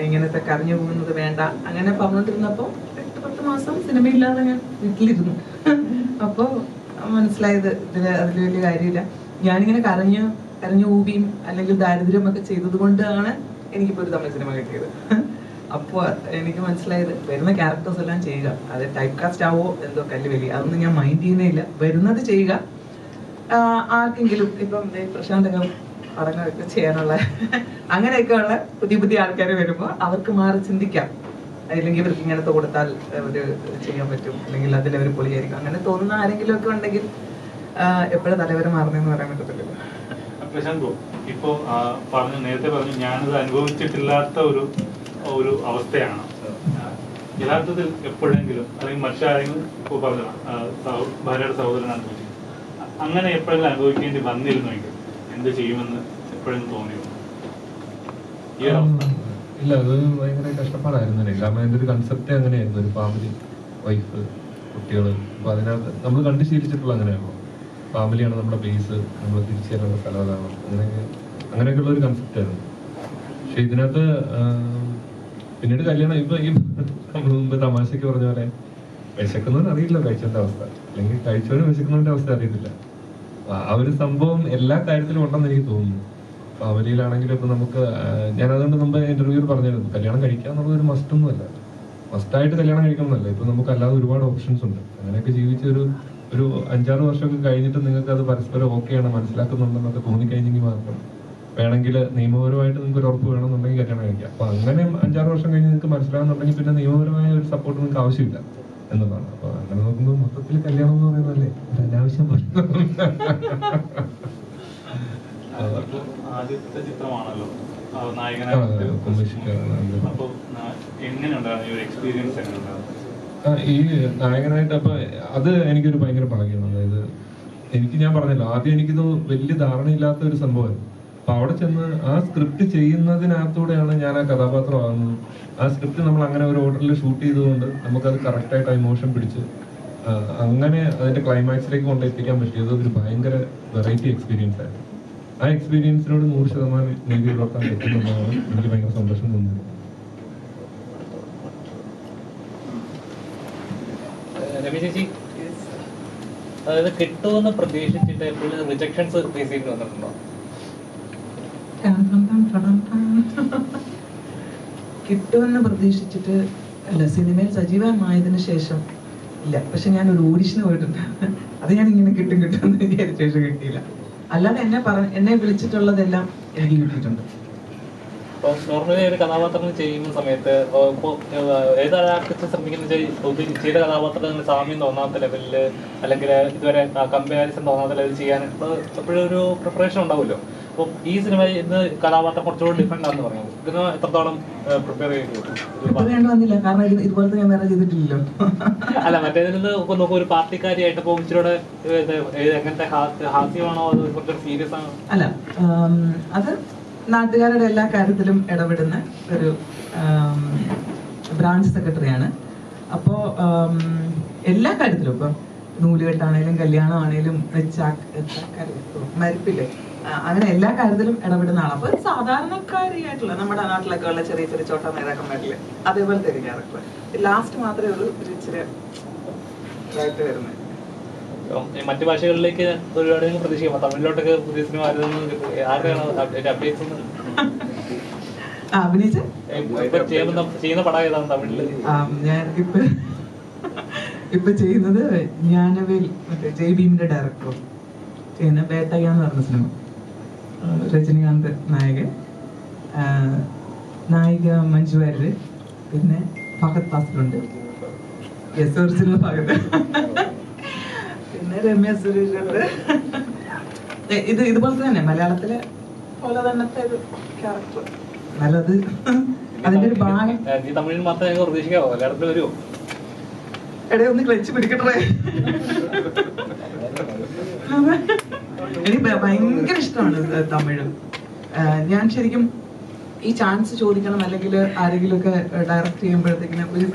ഇങ്ങനത്തെ കറിഞ്ഞു പോകുന്നത് വേണ്ട. അങ്ങനെ പറഞ്ഞോണ്ടിരുന്നപ്പോ എട്ട് പത്ത് മാസം സിനിമയില്ലാതെ ഞാൻ വീട്ടിലിരുന്നു. അപ്പൊ മനസ്സിലായത്. ഇതിൽ അതിൽ വലിയ കാര്യമില്ല. ഞാനിങ്ങനെ കരഞ്ഞ് കരഞ്ഞു ഊബിയും അല്ലെങ്കിൽ ദാരിദ്ര്യം ഒക്കെ ചെയ്തത് കൊണ്ടാണ് എനിക്കിപ്പോ ഒരു തമിഴ് സിനിമ കിട്ടിയത്. അപ്പോൾ എനിക്ക് മനസ്സിലായത് വരുന്ന ക്യാരക്ടേഴ്സ് എല്ലാം ചെയ്യുക. അത് ടൈപ്പ് കാസ്റ്റ് ആവോ എന്തോ കല്ല് വലിയ അതൊന്നും ഞാൻ മൈൻഡ് ചെയ്യുന്നേ ഇല്ല വരുന്നത് ചെയ്യുക. ആർക്കെങ്കിലും ഇപ്പം ദേ പടങ്ങളൊക്കെ ചെയ്യാനുള്ള അങ്ങനെയൊക്കെ ഉള്ള പുതിയ പുതിയ ആൾക്കാർ വരുമ്പോൾ അവർക്ക് മാറി ചിന്തിക്കാം. അല്ലെങ്കിൽ ഇവർക്ക് ഇങ്ങനത്തെ കൊടുത്താൽ ഒരു ചെയ്യാൻ പറ്റും. അല്ലെങ്കിൽ അതിൽ അവർ പൊളിയായിരിക്കും. അങ്ങനെ തോന്നുന്ന ആരെങ്കിലും ഒക്കെ ഉണ്ടെങ്കിൽ എപ്പോഴും തലവരെ മാറുന്നതെന്ന് പറയാൻ പറ്റത്തില്ലല്ലോ പ്രശാന്ത് ഇപ്പോ പറഞ്ഞു നേരത്തെ പറഞ്ഞു ഞാനത് അനുഭവിച്ചിട്ടില്ലാത്ത ഒരു ഒരു അവസ്ഥയാണ്. യഥാർത്ഥത്തിൽ എപ്പോഴെങ്കിലും അല്ലെങ്കിൽ മറ്റാരെങ്കിലും ഇപ്പോൾ പറഞ്ഞു ഭാര്യയുടെ സഹോദരൻ അനുഭവിച്ചു. അങ്ങനെ എപ്പോഴെങ്കിലും അനുഭവിക്കേണ്ടി വന്നിരുന്നുവെങ്കിൽ എന്ത് ചെയ്യുമെന്ന് എപ്പോഴും തോന്നിയിരുന്നു ഈ അവസ്ഥ. ഇല്ല അത് ഭയങ്കര കഷ്ടപ്പാടായിരുന്നു കാരണം എന്റെ ഒരു കൺസെപ്റ്റ് അങ്ങനെയായിരുന്നു ഒരു ഫാമിലി വൈഫ് കുട്ടികൾ അപ്പൊ അതിനകത്ത് നമ്മൾ കണ്ടു ശീലിച്ചിട്ടുള്ള അങ്ങനെയാണല്ലോ ഫാമിലിയാണ് നമ്മുടെ ബേസ് നമ്മൾ തിരിച്ചു തരേണ്ട സ്ഥലം അതാണ്? അങ്ങനെയൊക്കെ അങ്ങനെയൊക്കെയുള്ള ഒരു കൺസെപ്റ്റ് ആയിരുന്നു. പക്ഷെ ഇതിനകത്ത് പിന്നീട് കല്യാണം ഇപ്പൊ ഈ നമ്മൾ മുമ്പ് തമാശയ്ക്ക് പറഞ്ഞ പോലെ വിശക്കുന്നവന് അറിയില്ല കഴിച്ചവന്റെ അവസ്ഥ. അല്ലെങ്കിൽ കഴിച്ചവന് വിശക്കുന്നവന്റെ അവസ്ഥ അറിയത്തില്ല. ആ ഒരു സംഭവം എല്ലാ കാര്യത്തിലും ഉണ്ടെന്ന് എനിക്ക് തോന്നുന്നു. ഫാമിലിയിലാണെങ്കിലും ഇപ്പൊ നമുക്ക് ഞാൻ അതുകൊണ്ട് മുമ്പ് ഇന്റർവ്യൂവിൽ പറഞ്ഞിരുന്നു കല്യാണം കഴിക്കുക എന്നുള്ളത് ഒരു മസ്റ്റ് ഒന്നുമല്ല മസ്റ്റായിട്ട് കല്യാണം കഴിക്കണമെന്നല്ല ഇപ്പൊ നമുക്ക് അല്ലാതെ ഒരുപാട് ഓപ്ഷൻസ് ഉണ്ട്. അങ്ങനെയൊക്കെ ജീവിച്ച ഒരു ഒരു അഞ്ചാറ് വർഷമൊക്കെ കഴിഞ്ഞിട്ട് നിങ്ങൾക്ക് അത് പരസ്പരം ഓക്കെയാണ് മനസ്സിലാക്കുന്നുണ്ടെന്നൊക്കെ തോന്നിക്കഴിഞ്ഞെങ്കിൽ മാത്രം. വേണമെങ്കിൽ നിയമപരമായിട്ട് നിങ്ങൾക്ക് ഒരു ഉറപ്പ് വേണമെന്നുണ്ടെങ്കിൽ കല്യാണം കഴിക്കാം. അപ്പൊ അങ്ങനെ അഞ്ചാറ് വർഷം കഴിഞ്ഞ് നിങ്ങൾക്ക് മനസ്സിലാകുന്നുണ്ടെങ്കിൽ പിന്നെ നിയമപരമായ ഒരു സപ്പോർട്ട് നിങ്ങൾക്ക് ആവശ്യമില്ല എന്നുള്ളതാണ്. അപ്പോൾ അങ്ങനെ നോക്കുമ്പോൾ മൊത്തത്തിൽ കല്യാണം എന്ന് പറയുന്നതല്ലേ? ഒരു അനാവശ്യം ആദ്യത്തെ ചിത്രമാണല്ലോ. ഈ നായകനായിട്ട് അപ്പൊ അത് എനിക്കൊരു ഭയങ്കര ഭാഗ്യമാണ്. അതായത് എനിക്ക് ഞാൻ പറഞ്ഞല്ലോ ആദ്യം എനിക്കിത് വലിയ ധാരണയില്ലാത്ത ഒരു സംഭവമായിരുന്നു. അപ്പൊ അവിടെ ചെന്ന് ആ സ്ക്രിപ്റ്റ് ചെയ്യുന്നതിനകത്തൂടെയാണ് ഞാൻ ആ കഥാപാത്രം ആകുന്നത് ആ സ്ക്രിപ്റ്റ് നമ്മൾ അങ്ങനെ ഒരു ഓർഡറിൽ ഷൂട്ട് ചെയ്തുകൊണ്ട് നമുക്കത് കറക്റ്റായിട്ട് ആ ഇമോഷൻ പിടിച്ച് അങ്ങനെ അതിന്റെ ക്ലൈമാക്സിലേക്ക് കൊണ്ടെത്തിക്കാൻ പറ്റിയത് ഒരു ഭയങ്കര വെറൈറ്റി എക്സ്പീരിയൻസ് ആയിരുന്നു. ആ എക്സ്പീരിയൻസിനോട് നൂറ് ശതമാനം നീതി പുലർത്താൻ പറ്റുമെന്നാണ് എനിക്ക് ഭയങ്കര സന്തോഷം തോന്നുന്നത്. അതായത് കിട്ടുമെന്ന് പ്രതീക്ഷിച്ചിട്ട് എപ്പോഴും റിജക്ഷൻസ് ഫേസ് ചെയ്ത് വന്നിട്ടുണ്ടോ? കിട്ടുമെന്ന് പ്രതീക്ഷിച്ചിട്ട് അല്ല സിനിമയിൽ സജീവമായതിനു ശേഷം ഇല്ല. പക്ഷെ ഞാൻ ഒരു ഓഡിഷന് പോയിട്ടുണ്ട്. അത് ഞാൻ ഇങ്ങനെ കിട്ടും കിട്ടും എന്ന് വിചാരിച്ച ശേഷം കിട്ടിയില്ല. അല്ലാതെ എന്നെ പറ എന്നെ വിളിച്ചിട്ടുള്ളതെല്ലാം എനിക്ക് കിട്ടിയിട്ടുണ്ട്. നോർമലി ഒരു കഥാപാത്രങ്ങൾ ചെയ്യുന്ന സമയത്ത് ഇപ്പോൾ ഏതൊരാൾക്ക് ശ്രമിക്കുന്ന ചെയ്ത കഥാപാത്രങ്ങൾ സാമ്യം തോന്നാത്ത ലെവലിൽ അല്ലെങ്കിൽ ഇതുവരെ കമ്പാരിസൺ തോന്നാത്ത ലെവലിൽ ചെയ്യാൻ എപ്പോഴും ഒരു പ്രിപ്പറേഷൻ ഉണ്ടാവുമല്ലോ. അപ്പോൾ ഈ സിനിമ ഇന്ന് കഥാപാത്രം കുറച്ചുകൂടി ഡിഫറെന്റ് ആണെന്ന് പറയുന്നത് ഇതിന് എത്രത്തോളം പ്രിപ്പയർ വന്നില്ല കാരണം ഇതുപോലത്തെ ഞാൻ വേറെ ചെയ്തിട്ടില്ലല്ലോ. [LAUGHS] അല്ല മറ്റേതിൽ നിന്ന് നോക്കും ഒരു പാർട്ടിക്കാരിയായിട്ട് പോകും ഇച്ചിരൂടെ ഇത് എങ്ങനത്തെ ഹാസ്യ- ഹാസ്യമാണോ അത് കുറച്ചൊരു സീരിയസ് ആണോ? അല്ല അത് നാട്ടുകാരുടെ എല്ലാ കാര്യത്തിലും ഇടപെടുന്ന ഒരു ബ്രാഞ്ച് സെക്രട്ടറിയാണ് അപ്പോൾ എല്ലാ കാര്യത്തിലും ഇപ്പം നൂലുകെട്ടാണേലും കല്യാണം ആണേലും മരിപ്പില്ലേ? അങ്ങനെ എല്ലാ കാര്യത്തിലും ഇടപെടുന്ന ആളാണ് അപ്പൊ സാധാരണക്കാരിയായിട്ടുള്ള നമ്മുടെ നാട്ടിലൊക്കെ ഉള്ള ചെറിയ ചെറിയ ചോട്ട നേതാക്കന്മാരിൽ അതേപോലത്തെ ഒരു ക്യാരക്ടർ ലാസ്റ്റ് മാത്രമേ ഉള്ളൂ ഒരു ഇച്ചിരി ഇതായിട്ട് വരുന്നത്. മറ്റു ഭാഷകളിലേക്ക് ഒരുപാട് പ്രതീക്ഷിക്കാം. തമിഴിലോട്ടൊക്കെ പുതിയ സിനിമ ആരുടെയാണ് അപ്ഡേറ്റ്സ് അഭിനയിച്ച? ചെയ്യുന്ന പടം ഏതാണ് തമിഴിൽ? ഞാൻ ഇപ്പൊ ഇപ്പൊ ചെയ്യുന്നത് ജ്ഞാനവേൽ മറ്റേ ജയ് ഭീമിന്റെ ഡയറക്ടർ ചെയ്യുന്ന ബേട്ടയ്യ എന്ന് പറഞ്ഞ സിനിമ. രജനികാന്ത് നായകൻ. ആ, നായിക മഞ്ജു വാര്യർ പിന്നെ ഫഹദ് ഫാസിലുണ്ട്. Yes original Fahadh. പിന്നെ രമ്യ സുരേഷ് ഉണ്ട് ഏ, ഇത് ഇതുപോലെ തന്നെ മലയാളത്തിലെ പോലെ തന്നത്തെ ഒരു ക്യാരക്ടർ നല്ലത്. അതിന്റെ ഒരു ഭാഗം. തമിഴിൽ മാത്രമേ പ്രതീക്ഷിക്കാവോ മലയാളത്തിൽ വരുമോ എടേ ഒന്ന് ക്ലച്ച് പിടിക്കട്ടെ. എനിക്ക് ഭയങ്കര ഇഷ്ടമാണ് തമിഴ്. ഞാൻ ശരിക്കും ഈ ചാൻസ് ചോദിക്കണം അല്ലെങ്കിൽ ആരെങ്കിലും ഒക്കെ ഡയറക്റ്റ് ചെയ്യുമ്പോഴത്തേക്കിനും ഒരു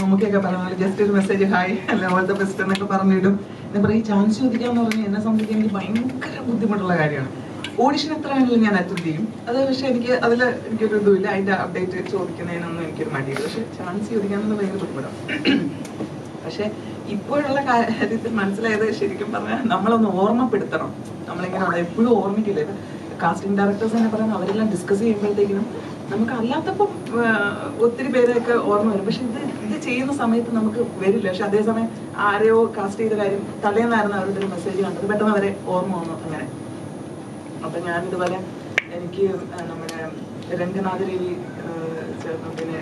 നമുക്കൊക്കെ പറഞ്ഞാൽ ജസ്റ്റ് ഒരു മെസ്സേജ് ഹായ് അല്ല ഓൾ ദ ബെസ്റ്റ് എന്നൊക്കെ പറഞ്ഞിടും. ഞാൻ പറയും ഈ ചാൻസ് ചോദിക്കാന്ന് പറഞ്ഞാൽ എന്നെ സംബന്ധിച്ച് എനിക്ക് ഭയങ്കര ബുദ്ധിമുട്ടുള്ള കാര്യമാണ്. ഓഡിഷൻ എത്ര ആണെങ്കിലും ഞാൻ അറ്റൻഡ് ചെയ്യും. അത് പക്ഷെ എനിക്ക് അതിൽ എനിക്കൊരു ഇതുമില്ല. അതിന്റെ അപ്ഡേറ്റ് ചോദിക്കുന്നതിനൊന്നും എനിക്കൊരു മടിയില്ല. പക്ഷെ ചാൻസ് ചോദിക്കാനുള്ള ഭയങ്കര ബുദ്ധിമുട്ടാണ്. പക്ഷെ ഇപ്പോഴുള്ള കാര്യത്തിൽ മനസ്സിലായത് ശരിക്കും പറഞ്ഞാൽ നമ്മളൊന്ന് ഓർമ്മപ്പെടുത്തണം. നമ്മളിങ്ങനെ എപ്പോഴും ഓർമ്മിക്കില്ല? കാസ്റ്റിംഗ് ഡയറക്ടേഴ്സ് തന്നെ പറയുന്നത് അവരെല്ലാം ഡിസ്കസ് ചെയ്യുമ്പോഴത്തേക്കിനും നമുക്ക് അല്ലാത്തപ്പം ഒത്തിരി പേരെയൊക്കെ ഓർമ്മ വരും. പക്ഷെ ഇത് ഇത് ചെയ്യുന്ന സമയത്ത് നമുക്ക് വരില്ല. പക്ഷെ അതേസമയം ആരെയോ കാസ്റ്റ് ചെയ്ത കാര്യം തലേന്നായിരുന്നു അവരുടെ ഒരു മെസ്സേജ് കണ്ടത്. പെട്ടെന്ന് അവരെ ഓർമ്മ വന്നു അങ്ങനെ. അപ്പൊ ഞാൻ ഇതുപോലെ എനിക്ക് നമ്മുടെ രംഗനാഥ രവി ചേർന്നു പിന്നെ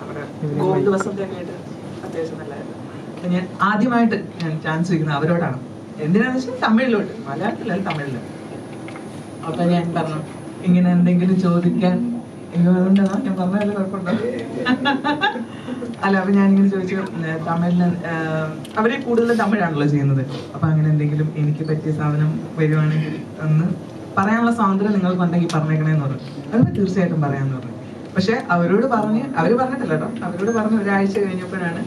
നമ്മുടെ ഗോവിന്ദ വസന്തൊക്കെ ആയിട്ട് അത്യാവശ്യം നല്ലതായിരുന്നു ഞാൻ ആദ്യമായിട്ട് ഞാൻ ചാൻസ് ചോദിക്കുന്നത് അവരോടാണ്. എന്തിനാന്ന് വെച്ചാൽ തമിഴിലോട്ട്. മലയാളത്തിലല്ല തമിഴിൽ. അപ്പൊ ഞാൻ പറഞ്ഞു ഇങ്ങനെ എന്തെങ്കിലും ചോദിക്കാൻ എനിക്ക് ഞാൻ പറഞ്ഞാലും കുഴപ്പമുണ്ടോ [LAUGHS] അല്ല അപ്പൊ ഞാനിങ്ങനെ ചോദിച്ചു ഏ, അവർ കൂടുതലും തമിഴാണല്ലോ ചെയ്യുന്നത്. അപ്പൊ അങ്ങനെ എന്തെങ്കിലും എനിക്ക് പറ്റിയ സാധനം വരുവാണെങ്കിൽ ഒന്ന് പറയാനുള്ള സ്വാതന്ത്ര്യം നിങ്ങൾക്ക് ഉണ്ടെങ്കിൽ പറഞ്ഞേക്കണേന്ന് പറഞ്ഞു. അത് തീർച്ചയായിട്ടും പറയാന്ന് പറഞ്ഞു. പക്ഷെ അവരോട് പറഞ്ഞ് അവർ പറഞ്ഞിട്ടില്ല കേട്ടോ. അവരോട് പറഞ്ഞ് ഒരാഴ്ച കഴിഞ്ഞപ്പോഴാണ്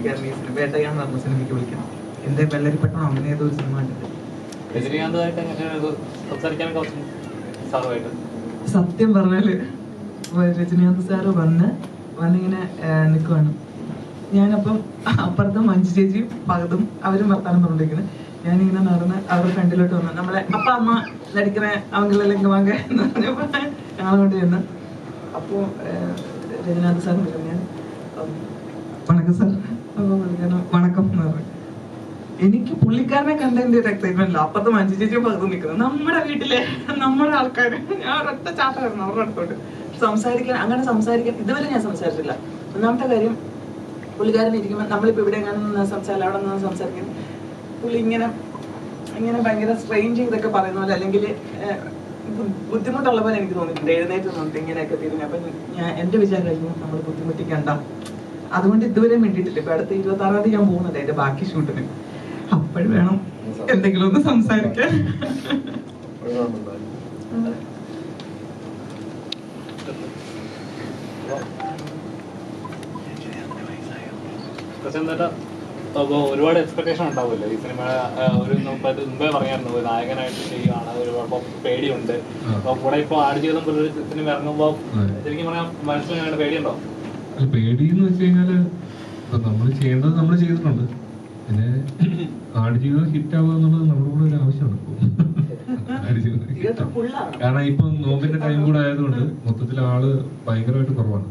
പുള്ളിക്കാരൻ ഈ സിനിമ അങ്ങനെ ഏതോ ഒരു സിനിമ സത്യം പറഞ്ഞാൽ രജനീകാന്ത് സാറ് വന്ന് വന്നിങ്ങനെ നിൽക്കുവാണ് ഞാനപ്പം അപ്പുറത്തെ മഞ്ജു ചേച്ചിയും പകതും അവരും വർത്താനം പറഞ്ഞിരിക്കുന്നത് ഞാനിങ്ങനെ നടന്ന് അവരുടെ ഫ്രണ്ടിലോട്ട് വന്നു നമ്മളെ അപ്പ അമ്മ നടിക്കണേ അവങ്കിലെല്ലാം വാങ്ങ എന്ന് പറഞ്ഞപ്പോൾ ഞങ്ങളോട് ചെന്ന് അപ്പോ രജനാഥ് സാർ ഞാൻ വണക്കം സാർ വണക്കം. എനിക്ക് പുള്ളിക്കാരനെ കണ്ടതിന്റെ ഒരു എക്സൈറ്റ്മെന്റ് അപ്പുറത്ത് മഞ്ജു ചേച്ചിയും പകുതി നിൽക്കുന്നത് നമ്മുടെ വീട്ടിലെ നമ്മുടെ ആൾക്കാർ ഞാൻ ഒരൊറ്റ ചാട്ടായിരുന്നു അവരുടെ അടുത്തോട്ട്. സംസാരിക്കാൻ അങ്ങനെ സംസാരിക്കാൻ ഇതുവരെ ഞാൻ സംസാരിച്ചില്ല ഒന്നാമത്തെ കാര്യം പുള്ളിക്കാരൻ ഇരിക്കുമ്പോൾ നമ്മളിപ്പോ ഇവിടെ എങ്ങനെ നിന്ന് സംസാരില്ല അവിടെ നിന്ന് സംസാരിക്കും. പുള്ളി ഇങ്ങനെ ഇങ്ങനെ ഭയങ്കര സ്ട്രെയിൻ ചെയ്തൊക്കെ പറയുന്ന പോലെ അല്ലെങ്കിൽ ബുദ്ധിമുട്ടുള്ള പോലെ എനിക്ക് തോന്നിയിട്ടുണ്ട്. എഴുന്നേറ്റ് നിന്നിട്ട് ഇങ്ങനെയൊക്കെ തിരിഞ്ഞു. അപ്പൊ ഞാൻ എന്റെ വിചാരമായിരുന്നു നമ്മൾ ബുദ്ധിമുട്ടിക്കണ്ട. അതുകൊണ്ട് ഇതുവരെ വേണ്ടിട്ടില്ല ഇപ്പൊ അടുത്ത ഇരുപത്തി ആറാം തീയതി ഞാൻ പോകുന്നുണ്ട് എന്റെ ബാക്കി ഷൂട്ടിന് അപ്പോഴും വേണം എന്തെങ്കിലും ഒന്ന് സംസാരിക്കാൻ. അപ്പോൾ ഒരുപാട് എക്സ്പെക്ടേഷൻ ഉണ്ടാവില്ലേ ഈ സിനിമ ഒരു മുമ്പ് പറഞ്ഞായിരുന്നു ഒരു നായകനായിട്ട് ചെയ്യുകയാണ് ഒരുപാട് പേടിയുണ്ട്. അപ്പൊ കൂടെ ഇപ്പോൾ ആടുജീവിതം സിനിമ ഇറങ്ങുമ്പോൾ ശരിക്കും പറയാം മനസ്സിലായിട്ട് പേടിയുണ്ടോ? അല്ല എന്ന് വെച്ച് കഴിഞ്ഞാൽ നമ്മൾ ചെയ്യേണ്ടത് നമ്മൾ ചെയ്തിട്ടുണ്ട്. പിന്നെ ആടുജീവിതം ഹിറ്റ് ആവുക എന്നുള്ളത് നമ്മുടെ കൂടെ ഒരു ആവശ്യമാണ് കാരണം ഇപ്പൊ നോമ്പിന്റെ ടൈം കൂടെ ആയതുകൊണ്ട് മൊത്തത്തിൽ ആൾ ഭയങ്കരമായിട്ട് കുറവാണ്.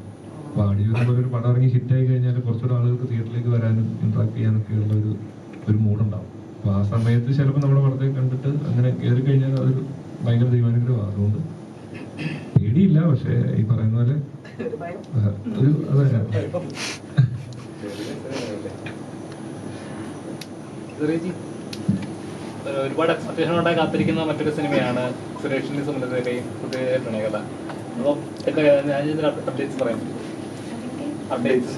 അപ്പൊ ആടുജീവിതം പോലെ ഒരു പടം ഇറങ്ങി ഹിറ്റ് ആയി കഴിഞ്ഞാൽ കുറച്ചുകൂടെ ആളുകൾക്ക് തിയേറ്ററിലേക്ക് വരാനും ഇന്ററാക്ട് ചെയ്യാനൊക്കെ ഉള്ള ഒരു ഒരു മൂഡുണ്ടാവും അപ്പൊ ആ സമയത്ത് ചിലപ്പോൾ നമ്മുടെ പടത്തെ കണ്ടിട്ട് അങ്ങനെ കയറി കഴിഞ്ഞാൽ അതൊരു ഭയങ്കര ദൈവാനുഗ്രഹമാണ്. അതുകൊണ്ട് പേടിയില്ല. പക്ഷേ ഈ പറയുന്ന പോലെ ഒരുപാട് എക്സ്പെക്ടേഷൻ ഉണ്ടായി കാത്തിരിക്കുന്ന മറ്റൊരു സിനിമയാണ് സുരേഷിന്റെ സുമലതയുടെയും പുതിയ പ്രണയകഥ. അപ്പോൾ എന്താ ഞാൻ അപ്ഡേറ്റ്സ് പറയാം. അപ്ഡേറ്റ്സ്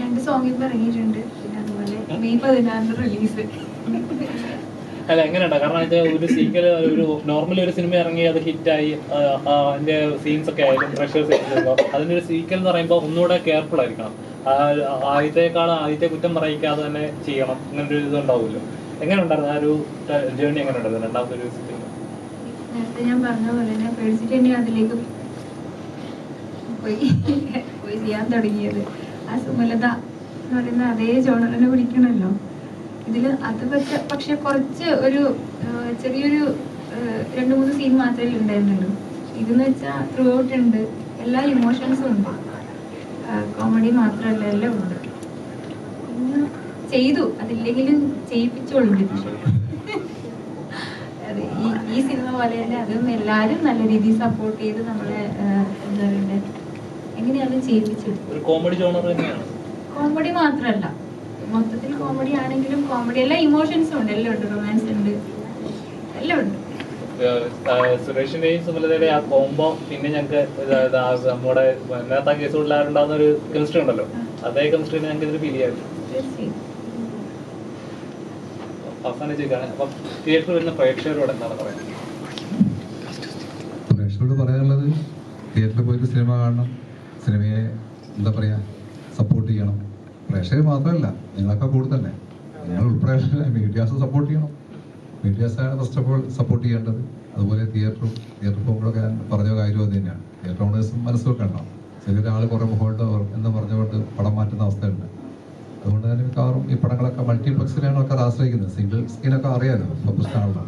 രണ്ട് സോങ്ങിൽ ഇറങ്ങിയിട്ടുണ്ട്. പിന്നെ അതുപോലെ മെയ് പതിനാറിന് റിലീസ് അല്ല എങ്ങനെയുണ്ട്? കാരണം അതിന്റെ ഒരു സീക്വൽ ഒരു നോർമലി ഒരു സിനിമ ഇറങ്ങി അത് ഹിറ്റായി അതിന്റെ സീൻസ് ഒക്കെ ആയാലും പ്രഷേഴ്സ് ചെയ്യുമ്പോൾ അതിന്റെ ഒരു സീക്വൽ എന്ന് പറയുമ്പോൾ ഒന്നുകൂടെ കെയർഫുൾ ആയിരിക്കണം. ആദ്യത്തെക്കാൾ ആദ്യത്തെ കുറ്റം പറയിക്കാതെ തന്നെ ചെയ്യണം. അങ്ങനെ ഒരു ഇത് ഉണ്ടാവുമല്ലോ. എങ്ങനെ ഉണ്ടായിരുന്നു ആ ഒരു ജേർണി എങ്ങനെ ഉണ്ടായിരുന്നു രണ്ടാമത്തെ ഒരു നേരത്തെ ഞാൻ പറഞ്ഞ പോലെ തന്നെ പേടിച്ചിട്ട് അതിലേക്ക് പോയി. പോയി ചെയ്യാൻ തുടങ്ങിയത്. ആ സുമലത എന്ന് പറയുന്ന അതേ ജോണറിനെ പിടിക്കണമല്ലോ. ഇതിൽ അത് പക്ഷെ പക്ഷെ കുറച്ച് ഒരു ചെറിയൊരു രണ്ടു മൂന്ന് സീൻ മാത്രമേ ഉണ്ടായിരുന്നുള്ളൂ ഇതെന്ന് വെച്ചാൽ ത്രൂ ഔട്ട് ഉണ്ട് എല്ലാ ഇമോഷൻസും ഉണ്ട്. കോമഡി മാത്രമല്ല എല്ലാം ഉണ്ട്. പിന്നെ ചെയ്തു. അതില്ലെങ്കിലും ചെയ്യിപ്പിച്ചോളും. അതെ ഈ ഈ സിനിമ പോലെ തന്നെ അതും എല്ലാവരും നല്ല രീതിയിൽ സപ്പോർട്ട് ചെയ്ത് നമ്മളെ എന്താ പറയണ്ടേ എങ്ങനെയാണ് ചെയ്യിപ്പിച്ചത് കോമഡി മാത്രല്ല കോമഡി മാത്രമല്ല മൊത്തത്തിൽ കോമഡി ആണെങ്കിലും കോമഡി എല്ലാ ഇമോഷൻസും ഉണ്ട് എല്ലാം ഉണ്ട്. റൊമാൻസ് ഉണ്ട്. എല്ലാം ഉണ്ട്. സുരേഷിന്റെയും സുമലതയുടെ ആ കോംബോ പിന്നെ ഞങ്ങൾക്ക് നമ്മുടെ നേരത്തെ കേസ് ആരുണ്ടാകുന്ന ഒരു കെമിസ്ട്രി ഉണ്ടല്ലോ. അതേ കെമിസ്ട്രി ഞങ്ങൾക്ക് ഇതിൽ ഫീൽ ചെയ്യാറുണ്ട് അവസാനം ചോദിക്കാണ് അപ്പം തിയേറ്ററിൽ വരുന്ന പ്രേക്ഷകരോട് എന്താണ് പറയുന്നത് പ്രേക്ഷകരോട് പറയാനുള്ളത് തിയേറ്ററിൽ പോയിട്ട് സിനിമ കാണണം. സിനിമയെ എന്താ പറയുക സപ്പോർട്ട് ചെയ്യണം. പ്രേക്ഷകർ മാത്രമല്ല നിങ്ങളൊക്കെ കൂടെ തന്നെ നിങ്ങൾ ഉൾപ്പെടെ മീഡിയാസ് സപ്പോർട്ട് ചെയ്യണം. മീഡിയാസാണ് ഫസ്റ്റ് ഓഫ് ഓൾ സപ്പോർട്ട് ചെയ്യേണ്ടത്. അതുപോലെ തിയേറ്ററും തിയേറ്റർ പോകുമ്പോഴൊക്കെ ഞാൻ പറഞ്ഞ കാര്യം അത് തന്നെയാണ്. തിയേറ്റർ ഓണേഴ്സും മനസ്സ് വെക്കണം ആൾ കുറേ ഹോൾഡ് എന്ന് പറഞ്ഞുകൊണ്ട് പടം മാറ്റുന്ന അവസ്ഥയുണ്ട്. അതുകൊണ്ട് തന്നെ മിക്കവാറും ഈ പടങ്ങളൊക്കെ മൾട്ടിപ്ലക്സിലാണ് ഒക്കെ ആശ്രയിക്കുന്നത്. സിംഗിൾ സ്ക്രീനൊക്കെ അറിയാലോ പ്രശ്നമാണല്ലോ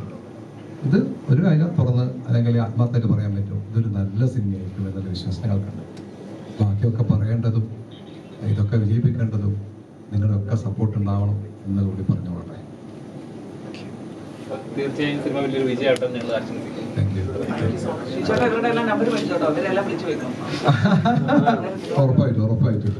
ഇത് ഒരു കാര്യം തുറന്ന് അല്ലെങ്കിൽ ആത്മാർത്ഥമായിട്ട് പറയാൻ പറ്റും. ഇതൊരു നല്ല സിനിമയായിരിക്കും എന്നുള്ള വിശ്വാസം ഞങ്ങൾക്കുണ്ട്. ബാക്കിയൊക്കെ പറയേണ്ടതും ഇതൊക്കെ വിജയിപ്പിക്കേണ്ടതും നിങ്ങളുടെയൊക്കെ സപ്പോർട്ട് ഉണ്ടാവണം എന്ന് കൂടി പറഞ്ഞു കൊള്ളട്ടെ. തീർച്ചയായും സിനിമ വലിയൊരു വിജയമായിട്ട് ഞങ്ങൾ ആശംസിക്കുന്നു. [LAUGHS] ഉറപ്പായിട്ടും ഉറപ്പായിട്ടും.